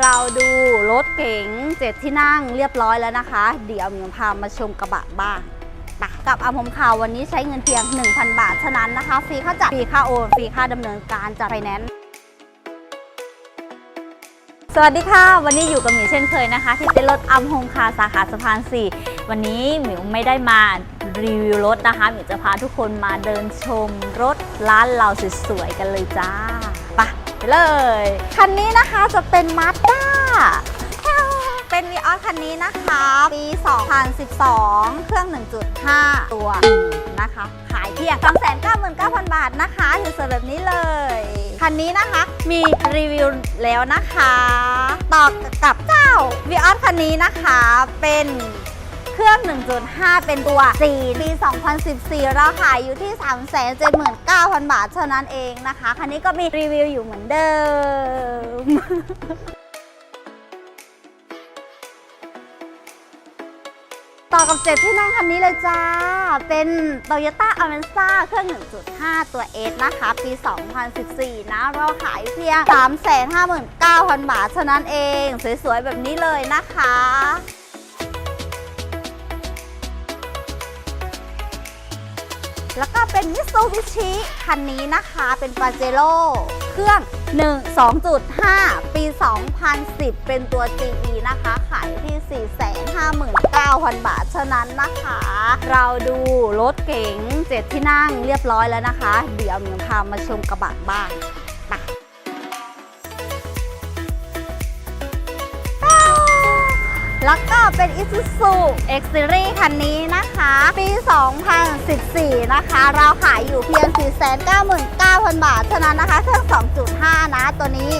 เราดูรถเก๋งเจ็ดที่นั่งเรียบร้อยแล้วนะคะ เดี๋ยวหมิวพามาชมกระบะบ้างไปกับอาผมข่าววันนี้ใช้เงินเพียง 1,000 บาทเท่านั้นนะคะ ฟรีค่าจัด ฟรีค่าโอน ฟรีค่าดำเนินการจากไฟแนนซ์สวัสดีค่ะ วันนี้อยู่กับหมิวเช่นเคยนะคะ ที่เต้นรถอัมโฮมคาสาขาสะพาน 4 วันนี้หมิวไม่ได้มารีวิวรถนะคะหมิวจะพาทุกคนมาเดินชมรถร้านเราสวยๆกันเลยจ้า ไปเลย คันนี้นะคะจะเป็นมาสด้าเป็นวีออสคันนี้นะคะ ปี 2012 เครื่อง 1.5 ตัวนะคะ ขายเพียง299,000 บาทนะคะสวยๆแบบนี้เลย คันนี้นะคะมีรีวิวแล้วนะคะ ต่อกับเจ้าวีออสคันนี้นะคะเป็น เครื่อง 1.5 เป็นตัว4ปี 2014 เราขายอยู่ที่ 379,000 บาทเท่านั้นเองนะคะ คันนี้ก็มีรีวิวอยู่เหมือนเดิมต่อกับเจ็ดที่นั่งคันนี้เลยจ้า เป็น Toyota a v a n z a เครื่อง 1.5 ตัว S นะคะ ปี 2014 นะ เราขายเพียง 359,000 บาทเท่านั้นเอง สวยๆ แบบนี้เลยนะคะ แล้วก็เป็นมิซูบิชิคันนี้นะคะ เป็นปาเจโร่เครื่อง 1 2.5 ปี 2010 เป็นตัว GE นะคะ ขายที่ 459,000 บาทเท่านั้นนะคะ เราดูรถเก๋ง7ที่นั่งเรียบร้อยแล้วนะคะ เดี๋ยวหมิวพามาชมกระบะบ้างไป แล้วก็เป็น Isuzu X Series คันนี้นะคะ ปี 2014 นะคะ เราขายอยู่เพียง 499,000 บาทเท่านั้นนะคะเครื่อง2.5 นะ ตัวนี้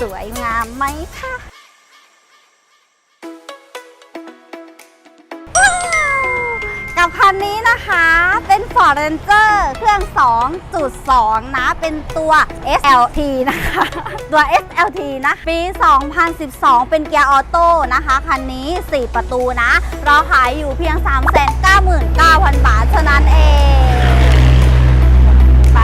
สวยงามไหมคะ กับคันนี้นะคะเป็น Ford Ranger เครื่อง 2.2 นะ เป็นตัว SLT นะคะ ตัว SLT นะ ปี 2012 เป็นเกียร์ออโต้นะคะ คันนี้ 4 ประตูนะ เราขายอยู่เพียง 399,000 บาทเท่านั้นเอง ไป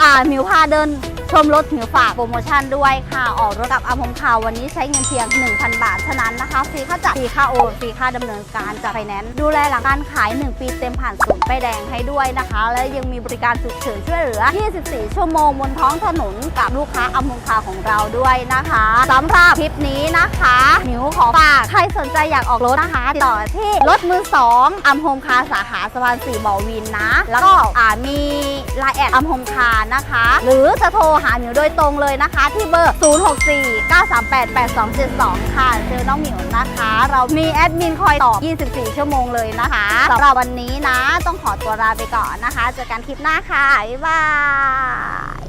อ่ามิวพาเดิน ชมรถหมิวฝากโปรโมชั่นด้วยค่ะ ออกรถกับอาพมข่าววันนี้ใช้เงินเพียง 1,000 บาทเท่านั้นนะคะ ฟรีค่าจัด ฟรีค่าโอนฟรีค่าดำเนินการจากไฟแนนซ์ ดูแลหลังการขาย 1 ปีเต็มผ่านศูนย์ป้ายแดงให้ด้วยนะคะ และยังมีบริการฉุกเฉินช่วยเหลือ 24 ชั่วโมงบนท้องถนนกับลูกค้าอัมพงคาของเราด้วยนะคะสำหรับคลิปนี้นะคะหมิวขอฝากใครสนใจอยากออกรถนะคะติดต่อที่รถมือ2อัมโฮมคาสาขาสะพาน4บ่อวินนะ แล้วก็มีไลน์แอดอัมโฮมคานะคะ หรือจะโทรหาหมิวโดยตรงเลยนะคะ ที่เบอร์ 064 938 8272 ค่ะ เจอน้องหมิวนะคะ เรามีแอดมินคอยตอบ 24 ชั่วโมงเลยนะคะสำหรับวันนี้นะ ต้องขอตัวลาไปก่อนนะคะ เจอกันคลิปหน้าค่ะ บ๊ายบาย